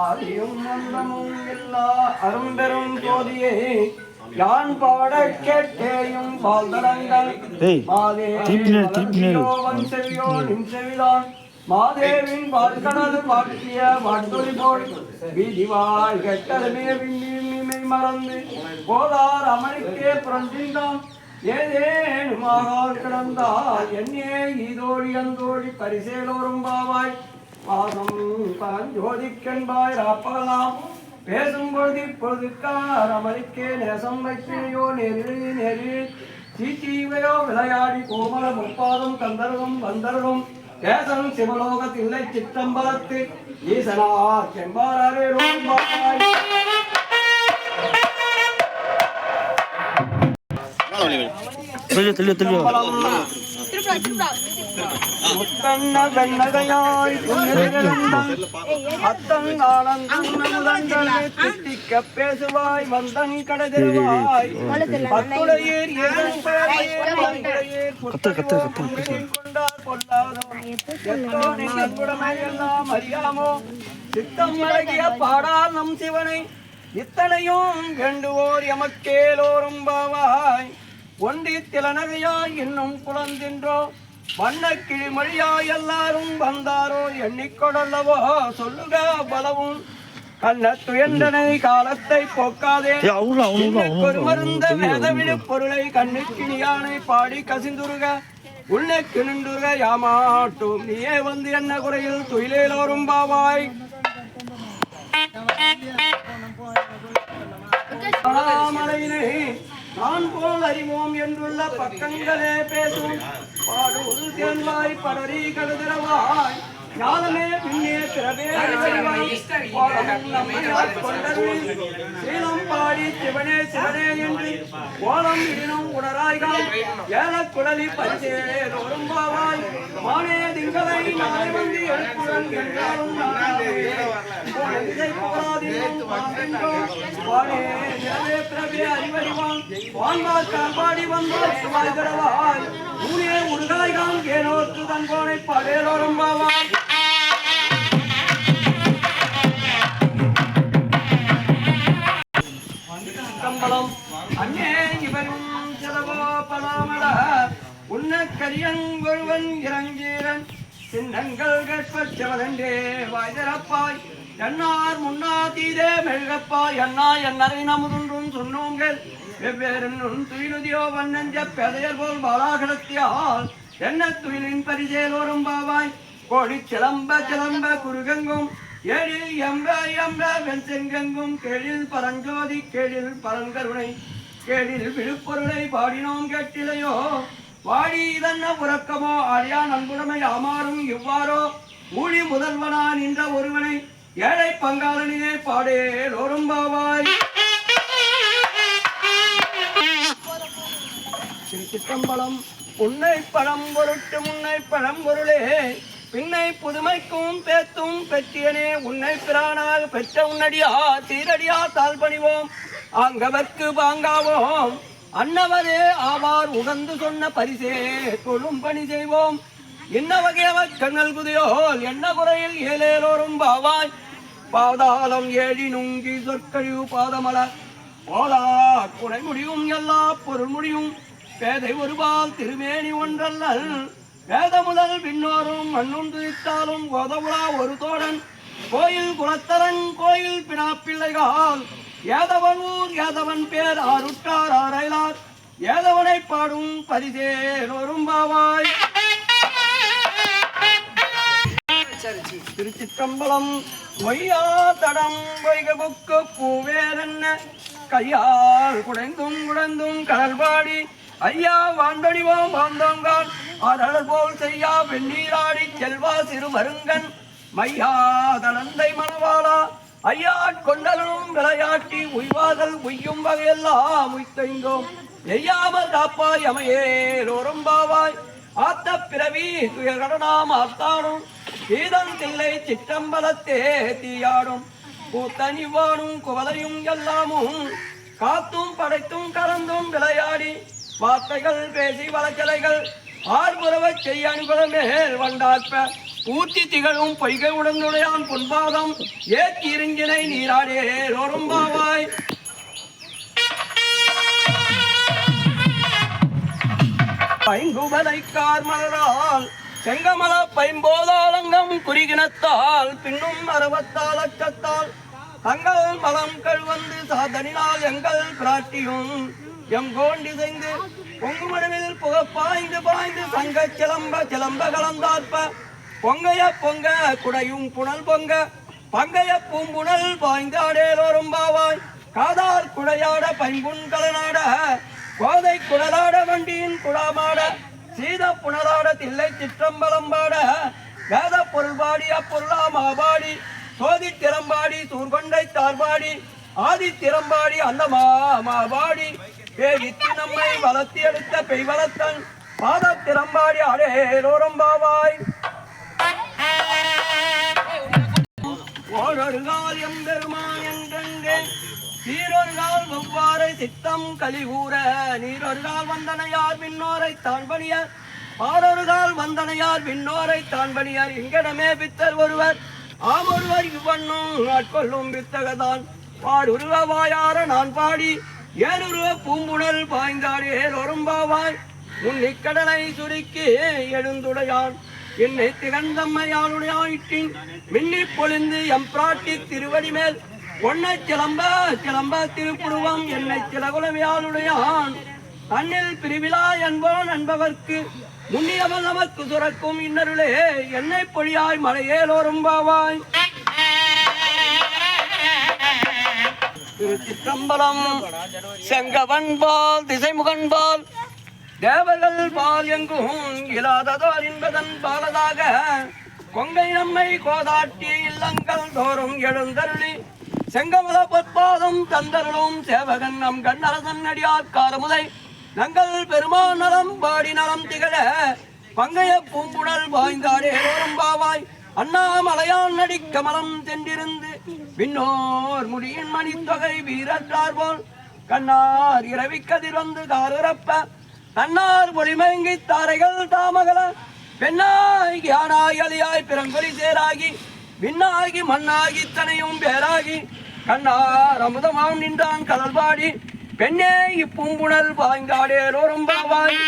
ஆதியும் அந்தமும் இல்லா அரும்பெரும் ஜோதியே யான் பாட கேட்டேயும் பால்தரங்கள் செவியோ நின் செவிதான். மாதேவின் வாழ்கடல் வாட்டிய வாட்டொலி போல் வீதிவாய் கெட்டதுமே விண்ணிமை மறந்து போதார் அமளிக்கே புரண்டின்றான் ஏதேனுமாக கிடந்தால் என்னே ஈதோழி அந்தோழி பரிசேலோரும் பாவாய். பாதம் பரஞ்சோதிக்கென்பாய் ராப்பகலாம் பேசும் பொழுது இப்பொழுதுக்கார் அமளிக்கே நேசம் வைக்கிறையோ நெரு நெரு சீச்சீவையோ விளையாடி கோமல முப்பாதம் கந்தர்வம் கந்தர்வம் கேசன் சிவலோகத்தில்லை சித்தம்பலத்து. ஈசனா செம்பாரே தெளிவு தெளிவு தெளிவு முத்தன்ன வெண்ணகையாய் புன்னிருந்தம் பேசுவாய் வந்தன் கடதிருவாய் பத்துடையீர் ஏழும் பேரையீர் மங்குடையீர் கொண்டார் அறியாமோ சித்தம் அழகிய பாடால் நம் சிவனை இத்தனையும் வேண்டுவோர் எமக்கேலோரும் பாவாய் ஒன்றி திலனகையாய் இன்னும் குழந்தின்றோ வண்ணக்கிழி மொழியாய் எல்லாரும் வந்தாரோ எண்ணிக்கொடல்லவோ சொல்லுக பலவும். கண்ணத்துயர்ந்தனை காலத்தை போக்காதே. ஒரு மருந்த வேதவிழு பொருளை கண்ணுக்கிணியானை பாடி கசிந்துருக. உள்ளக்கு நின்றுக யாமாட்டும். நீயே வந்து என்ன குறையில் துயிலேலோரும் பாவாய். மலையினை நான் போல் அறிவோம் என்றுள்ள பக்கங்களே பேசும். பாடுவது தேன்வாய் படரி கடுதிரவாய் ஞானமே பின்னே பிறவே. சீலம் பாடி சிவனே சிவனே என்று ஓலம் இடினும் உணராய்கள் ஏல குடலி பரிசே ஒரும்பாவாய் மானே திங்களை நாளை வந்து எழுப்புடன் என்றாலும் நானாவே. உன் இசை புகழாதீரும் வாங்கென்றோ. வானே கரியங்கொருவன் இறங்கீரன் சின்னங்கள் கேட்பச் செவலண்டே வாய்தரப்பாய். என்னார் முன்னா தீதே மெழுகப்பாய் அண்ணா என்னரை நமுதுன்றும் சொன்னோங்கள் வெவ்வேறு துயிலுதியோ வண்ணஞ்ச பெதையர் போல் பாலாகலத்தியால். என்ன துயிலின் பரிசேலோரும் பாவாய் கோடி சிலம்ப சிலம்ப குருகெங்கும் ஏழில் எம்ப எம்ப வெண்செங்கெங்கும். கேழில் பரஞ்சோதி கேழில் பரங்கருணை. கேழில் விழுப்பொருளை பாடினோம் கேட்டிலையோ. வாடி இதன்ன உறக்கமோ ஆடியா நன்புடமை ஆமாறும் இவ்வாறோ? ஊழி முதல்வனா நின்ற ஒருவனை ஏழை பங்காளனிலே பாடேலோரும் பாவாய். திருச்சிற்றம்பலம் உன்னை பழம் பொருட்டு முன்னை பழம் பொருளே. பின்னை புதுமைக்கும் பேத்தும் பெற்றியனே உன்னை பிரானாக பெற்ற உன்னடியா சீரடியா தாழ்பணிவோம். அங்கவர்க்கு பாங்காவோம். அன்னவரே ஆவார் உகந்து சொன்ன பரிசே தொழும் பணி செய்வோம். என்ன வகையவர் கண்ணல் குதியோல் என்ன குறையில் ஏழேலோரும் பாவாய். பாதாளம் ஏழி நுங்கி சொற்கழிவு பாதமலர் போலா குறை முடியும் எல்லா பொருள் முடியும். பேதை ஒருபால் திருமேனி ஒன்றல்லல். வேத முதல் பின்னோரும் மண்ணும் துதித்தாலும் ஒரு தோழன். கோயில் குலத்தரன் கோயில் பினாப்பிள்ளைகால் ஏதவன் ஊர் ஏதவன் பேர் ஆருட்டா. பாடும் பரிசேலோரும் பாவாய் திருச்சிற்றம்பலம் மொய்யா தடம் வைகபுக்கு பூவேரென்ன கையால் குடைந்தும் குடைந்தும் கடல்பாடி. ஐயா வாண்டடிவோம் வாழ்ந்தோங்கால் ஆரழல் போல் செய்யா வெந்நீராடி செல்வா சிறு மருங்கன் மையா தனந்தை மணவாளா. ஐயா கொண்டலும் விளையாட்டி உய்வாதல் உய்யும் வகையெல்லாம் உய்த்தைந்தோம் எய்யாமல் காப்பாய் அமையேலோரும் பாவாய். ஆத்த பிறவி துயகடனாம் ஆத்தானும் கீதம் தில்லை சிற்றம்பலத்தே தீயாடும். கூத்தனிவானும் குவலையும் எல்லாமும் காத்தும் படைத்தும் கலந்தும் விளையாடி. வார்த்தைகள் பேசி வளச்சலைகள் ஆர்புறவச் செய்ய அனுபவமே வண்டாற்ப ஊத்தி திகழும் பொய்கை உடனுடையான் பொன்பாதம். ஏத்தி இருங்கினை நீராடே ரோரும்பாவாய் பைங்குமலைக்கார் மலரால் செங்கமல பைம்போதாலங்கம் குறிகிணத்தால் பின்னும் அறவத்தால் அச்சத்தால் தங்கள் மலம் கழுவந்து சாதனினால் எங்கள் பிராட்டியும் எம் கோண்டி செய்து பொங்குமடவில் புக பாய்ந்து பாய்ந்து சங்க சிலம்ப சிலம்ப கலந்தாற்ப பொங்கைய பொங்க குடையும் புனல் பொங்க. பங்கைய பூம்புணல் பாய்ந்தாடேலோரும் பாவாய். காதார் குடையாட பைம்புண் கலனாட. கோதை குடலாட வண்டியின் குடாமாட. சீத புனலாட தில்லை சிற்றம்பலம்பாட வேத பொருள்பாடி அப்பொருளா மாபாடி சோதி திறம்பாடி சூர்கொண்டை தார்பாடி. ஆதி திறம்பாடி அந்த மாமாபாடி பேகித்து நம்மை வளர்த்தி எடுத்த பெய்வளத்தன். பாத திறம்பாடி அடேரோரம்பாவாய் ஓரொரு கால் எம்பெருமான் என்றெங்கே? சீரொரு கால் சித்தம் கலிகூற நீரொருகால் வந்தனையார் விண்ணோரை தான்பணியார். ஆரொருகால் வந்தனையார் விண்ணோரை தான்பணியார். இங்கடமே பித்தர் ஒருவர். ஆமொருவர் இவ்வண்ணும் ஆட்கொள்ளும் பித்தகதான் பாடுருவ வாயார நான் பாடி ஏனுருவ பூம்புணல் பாய்ந்தாடி ஒரும்பாவாய் உன் இக்கடலை சுருக்கி எழுந்துடையான். என்னை திகழ்ந்தம்மையாளுடையாயிற்றின் மின்னி பொழிந்து எம் பிராட்டி திருவடி மேல். பொன்னை சிலம்ப சிலம்ப திருப்புருவம் என்னை சிலகுலமையாளுடையான் தன்னில் பிரிவிழா என்போன் என்பவர்க்கு முன்னியவன் நமக்கு சுரக்கும் இன்னருளே. என்னை பொழியாய் மலையேலோரும் பாவாய் திருச்சிற்றம்பலம் செங்கவன்பால் திசைமுகன்பால் தேவர்கள் பால் எங்கும் இல்லாததோர் என்பதன் பாலதாக கொங்கை நம்மை கோதாட்டி இல்லங்கள் தோறும் எழுந்தருளி. செங்கமல பொற்பாதம் தந்தருளும் சேவகன் நம் கண்ணரசன் அடியார் காரமுதை. நங்கள் பெருமான் நலம் பாடி நலம் திகழ பங்கைய பூம்புணல் வாய்ந்தாடே பாவாய். அண்ணாமலையான் நடி கமலம் தென்றிருந்து விண்ணோர் முடியின் மணித்தொகை வீரற்றார் போல். கண்ணார் இரவிக்கதிர் வந்து காரப்ப தன்னார் ஒளிமயங்கி தாரைகள் தாமகல பெண்ணாகி ஆணாகி அலியாய் பிறங்கொலி சேராகி விண்ணாகி மண்ணாகி தனையும் பேராகி கண்ணார் அமுதமாம் நின்றான் கடல்பாடி பெண்ணே இப்பூம்புணல் ரொம்ப ரோரம்பாவாய்